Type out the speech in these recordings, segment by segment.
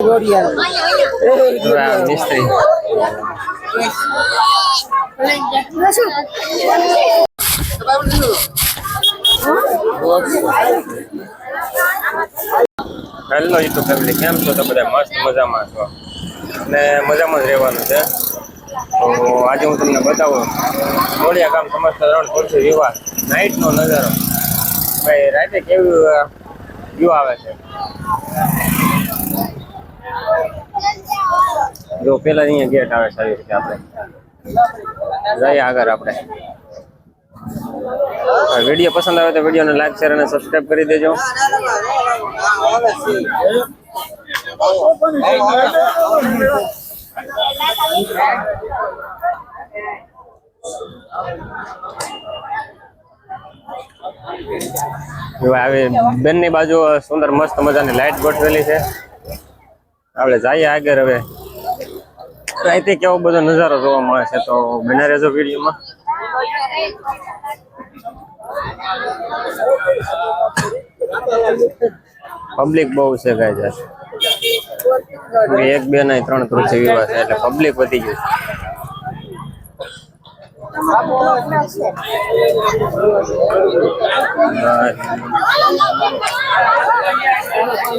આ મિસ્ત્રી hello YouTube family કેમ છો? તો બધા મસ્ત મજામાં છો. અને મજામાં જ રહેવાનું છે. તો આજે હું તમને બતાવું. મોડિયા ગામ સમસ્ત રણ તુલસી વિવાહ નાઇટનો નજારો. ભાઈ, રાતે કેવું વ્યૂ આવે છે? જો પેલા અહીંયા ગેટ આવે સારી રીતે આપણે. જઈએ આગળ આપણે. વીડિયો પસંદ આવે તો વિડીયોને લાઈક શેર અને સબસ્ક્રાઇબ કરી દેજો. આવી બંને બાજુ સુંદર મસ્ત મજાની લાઈટ ગોઠવેલી છે. આપણે જઈએ આગળ હવે. રાતે કેવો બધો નજારો જોવા મળે છે તો બને રહેજો વિડીયોમાં. પબ્લિક બહુ છે ગાય છે એક, બે નહીં, ત્રણ તુલસી વિવાહ છે એટલે પબ્લિક વધી ગયું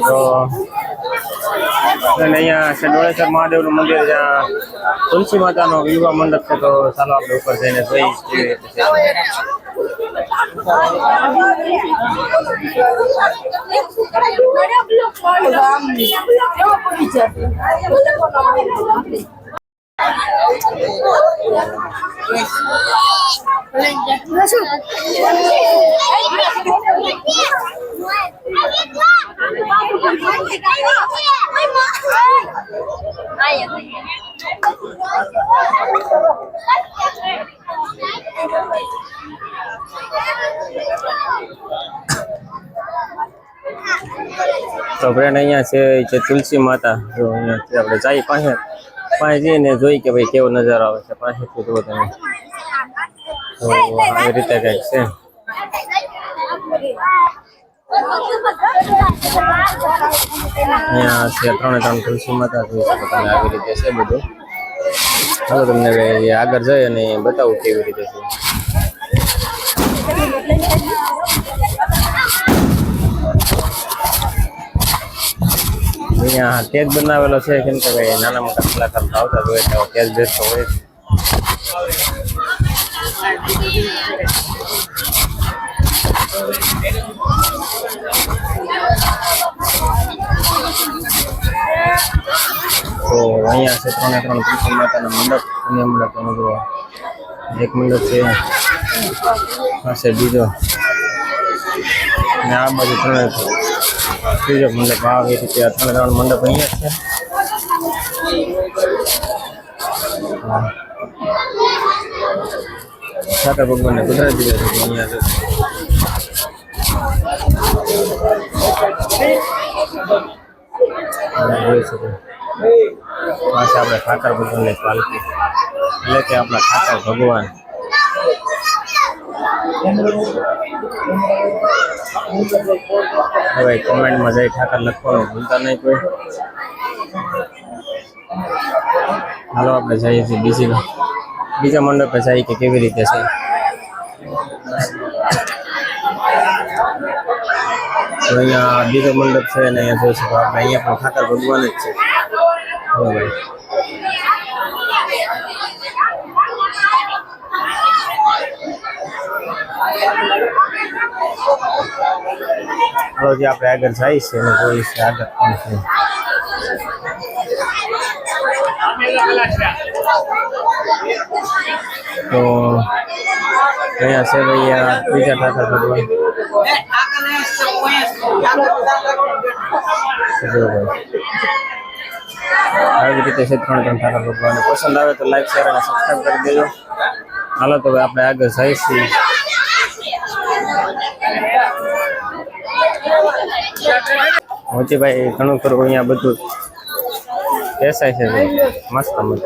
તો અને અહીંયા છે મહાદેવનું મંદિર જ્યાં તુલસી માતાનો વિવાહ મંડપ છે, તો ચાલો આપણે ઉપર જઈને જોઈ કેવી તો ફ્રેન્ડ અહીંયા છે છે તુલસી માતા. જો અહીંયાથી આપણે જઈએ પાસે પાસે જઈને જોઈ કે ભાઈ કેવો નજારો આવે છે પાસેથી જુઓ તમે આવી રીતે કંઈક છે. અહીંયા છે, ત્રણે ત્રણ તુલસી છે બધું ચાલો તમને આગળ જઈ અને બતાવું કેવી રીતે છે અહીંયા કેજ બનાવેલો છે, કેમ કે ભાઈ નાના મોટા કલાકાર આવતા હોય તો કેજ બેસતો હોય જ. તો અહીંયા છે ત્રણે ત્રણ કૃષ્ણ માતાના મંડપ અન્ય મંડપ તમે એક મંડપ છે. પાસે બીજો. ને આ બાજુ ત્રણે ત્રીજો મંડપ. આવી રીતે આ ત્રણ ત્રણ મંડપ અહીંયા છે. ઠાકર ભગવાનને કુદરતી અહીંયા છે. તમે જોઈ શકો. પાસે આપણે ઠાકર ભગવાનની પાલકી એટલે કે આપણા ઠાકર ભગવાન. હવે કોમેન્ટમાં જઈ ઠાકર લખવાનું ભૂલતા નહીં કોઈ. હાલો, આપણે જઈએ છીએ બીજી બીજા મંડપે જઈએ કે કેવી રીતે છે? અહીંયા બીજો મંડપ છે અને અહીંયા જોઈ શકો આપણે અહીંયા પણ ઠાકર ભગવાન જ છે. બરાબર. ચાલો જે, આપણે આગળ જઈએ છીએ અને જોઈએ છીએ આગળ પણ છે. તો અહીંયા છે ભાઈ આ બીજા ઠાકર ભગવાન આવી રીતે છે ત્રણ ત્રણ ભગવાન પસંદ આવે તો લાઈક શેર અને સબસ્ક્રાઈબ કરી દેજો. હાલો તો આપણે આગળ જઈશું. મોચીભાઈ ઘણું ખરું અહીંયા બધું. બેસાય છે મસ્ત મસ્ત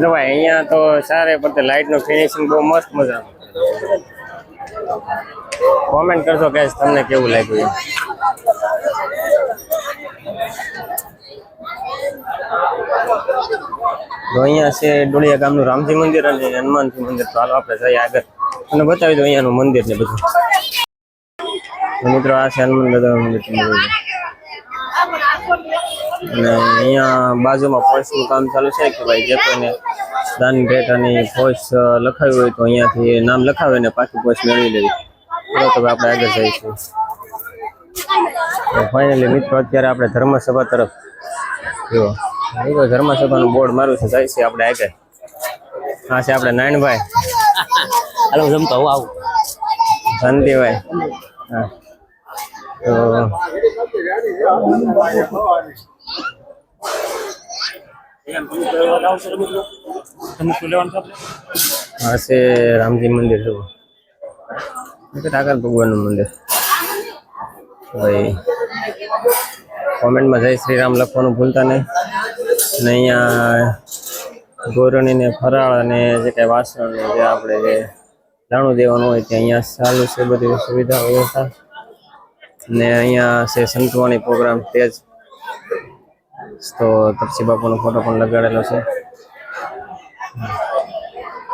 જો ભાઈ, અહીંયા તો સારે પડતે લાઇટનું ફિનિશિંગ બહુ મસ્ત મજા કોમેન્ટ કરજો કે તમને કેવું લાગ્યું. તો અહીંયા છે ડોળિયા ગામનું રામજી મંદિર અને હનુમાનજી મંદિર. તો હાલો આપણે જઈએ આગળ. અને બતાવી દો અહીંયાનું મંદિર ને બધું. મિત્રો આ છે હનુમાન દાદા મંદિર. અને અહીંયા બાજુમાં પોસ્ટનું કામ ચાલુ છે કે ભાઈ જે કોઈને દાન ભેટ અને પોસ્ટ લખાવી હોય તો અહીંયાથી નામ લખાવે ને પાછી પોસ્ટ મેળવી લેવી. ચલો તો આપણે આગળ જઈશું. ફાઇનલી મિત્રો, અત્યારે આપણે ધર્મસભા તરફ. જો ધર્મ સભાનું બોર્ડ મારું છે જાય છે આપણે આગળ. હા છે આપણે નાયણભાઈ હાલો જમતો હું આવું. શાંતિભાઈ. હા. તો હા છે રામજી મંદિર જુઓ. ઠાકર ભગવાનનું મંદિર. ભાઈ કોમેન્ટમાં જય શ્રી રામ લખવાનું ભૂલતા નહીં. અને અહીંયા ગોરણીને ફરાળ અને જે કાંઈ વાસણ જે આપણે જે દાણું દેવાનું હોય તે અહીંયા ચાલુ છે, બધી સુવિધા વ્યવસ્થા. ને અહીંયા છે સંતવાણી પ્રોગ્રામ તેજ તો તપસી બાપુનો ફોટો પણ લગાડેલો છે.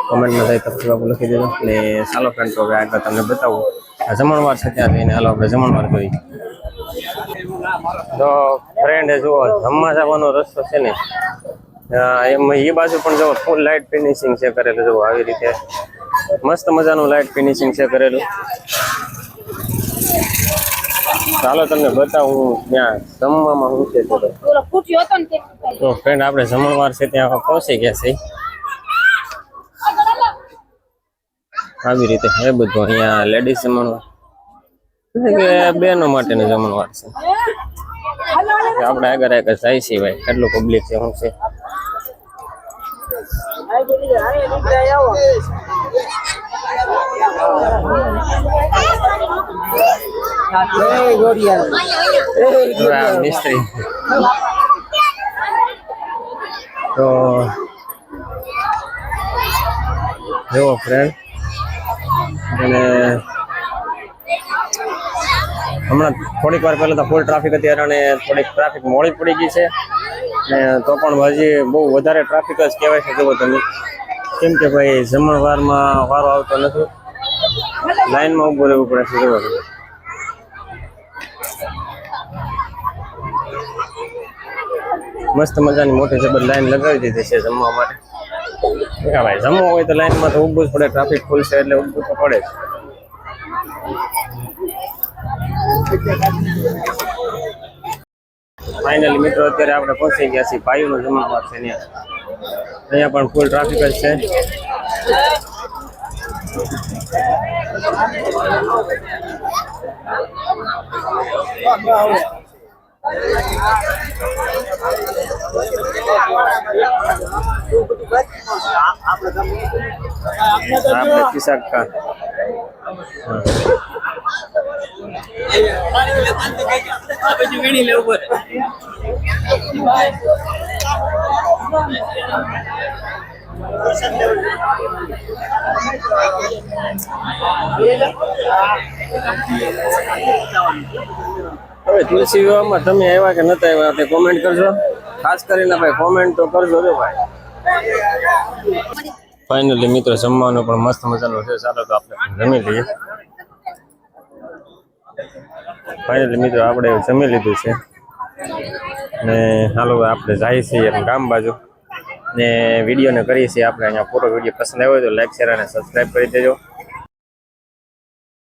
કોમેન્ટમાં થઈ તપસી બાપુ લખી દીધો. ને ચાલો ફ્રેન્ડ તો આગળ તમને બતાવું. આ જમણવાર છે ત્યાં જઈને હાલો આપણે જમણવાર જોઈએ. તો ફ્રેન્ડ જુઓ જમવા જવાનો રસ્તો છે ને એમ એ બાજુ પણ જુઓ ફૂલ લાઇટ ફિનિશિંગ છે કરેલું જુઓ આવી રીતે. મસ્ત મજાનું લાઇટ ફિનિશિંગ છે કરેલું. ચાલો તમને બતાવું ત્યાં જમવામાં શું છે તે ફ્રેન્ડ આપણે જમણવાર છે ત્યાં પહોંચી ગયા છે આવી રીતે છે બધું અહીંયા લેડીઝ જમણવાર. બહેનો માટેનું જમણવાર છે. આપણે આગળ આગળ જાય છીએ ભાઈ. કેટલું પબ્લિક છે, શું છે? હવે આ મિસ્ત્રી. તો, જુઓ ફ્રેન્ડ અને હમણાં થોડીક વાર પહેલાં તો ફૂલ ટ્રાફિક હતી અને થોડીક ટ્રાફિક મોડી પડી ગઈ છે. ને તો પણ હજી બહુ વધારે ટ્રાફિક જ કહેવાય છે જુઓ તમે. કેમ કે ભાઈ જમણવારમાં વારો આવતો નથી. લાઈનમાં ઊભું રહેવું પડે છે તમે. મસ્ત મજાની મોટી જબર લાઈન લગાવી દીધી છે જમવા માટે. ભાઈ, જમવું હોય તો લાઈનમાં તો ઊભું જ પડે ટ્રાફિક ફૂલ છે એટલે ઊભું તો પડે ફાઇનલી મિત્રો અત્યારે આપણે પહોંચી ગયા છીએ ભાઈઓનો જમણવાર છે ત્યાં અહીંયા પણ ફૂલ ટ્રાફિક જ છે. આપણે કિસાક કા. હવે તુલસી વિવાહમાં તમે આવ્યા કે નતા આવ્યા તે કોમેન્ટ કરજો. ખાસ કરીને ભાઈ કોમેન્ટ તો કરજો રે ભાઈ. ફાઇનલી મિત્રો, જમવાનું પણ મસ્ત મજાનું છે. ચાલો તો આપણે જમી લઈએ. ફાઇનલી મિત્રો આપણે જમી લીધું છે. ને હાલો આપણે જઈએ છીએ ગામ બાજુ. ને વિડીયોને કરીએ છીએ આપણે. અહીંયા પૂરો વીડિયો પસંદ આવ્યો તો લાઈક શેર અને સબસ્ક્રાઈબ કરી દેજો.